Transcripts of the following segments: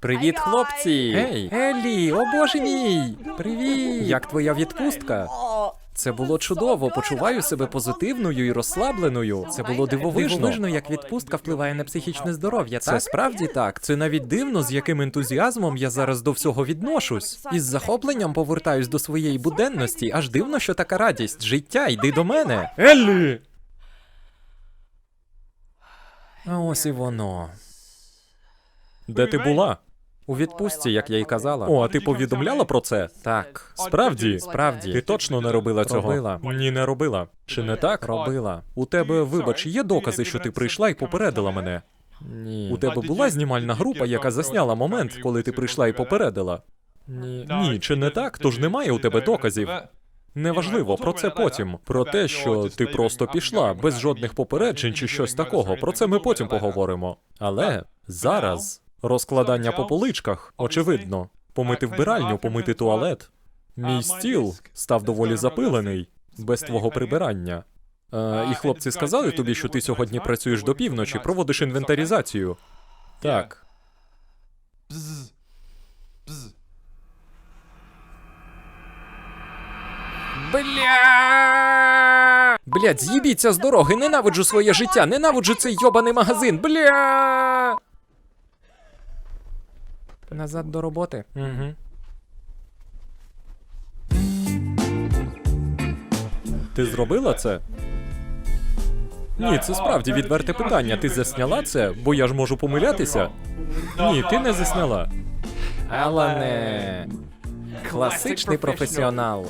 Привіт, хлопці! Гей, Еллі, о боже мій! Привіт! Як твоя відпустка? Це було чудово. Почуваю себе позитивною і розслабленою. Це було дивовижно. Дивовижно, як відпустка впливає на психічне здоров'я. Це справді так. Це навіть дивно, з яким ентузіазмом я зараз до всього відношусь. Із захопленням повертаюсь до своєї буденності. Аж дивно, що така радість. Життя, йди до мене. Еллі! А ось і воно. Де ти була? У відпустці, як я й казала. О, а ти повідомляла про це? Так. Справді? Справді. Ти точно не робила цього? Робила. Ні, не робила. Чи не так? Робила. У тебе, вибач, є докази, що ти прийшла і попередила мене? Ні. У тебе була знімальна група, яка засняла момент, коли ти прийшла і попередила? Ні. Ні, чи не так? Тож немає у тебе доказів. Неважливо, про це потім. Про те, що ти просто пішла без жодних попереджень чи щось такого. Про це ми потім поговоримо. Але зараз розкладання по поличках, очевидно. Помити вбиральню, помити туалет. Мій стіл став доволі запилений без твого прибирання. Е, і хлопці сказали тобі, що ти сьогодні працюєш до півночі, проводиш інвентаризацію. Так. Бля! Блять, з'їбіться з дороги, ненавиджу своє життя, ненавиджу цей йобаний магазин. Бля! Назад до роботи. Угу. Ти зробила це? Ні, це справді відверте питання. Ти засняла це, бо я ж можу помилятися. Ні, ти не засняла. Алане. Класичний професіонал.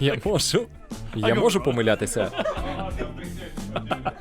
Я можу. Я можу помилятися.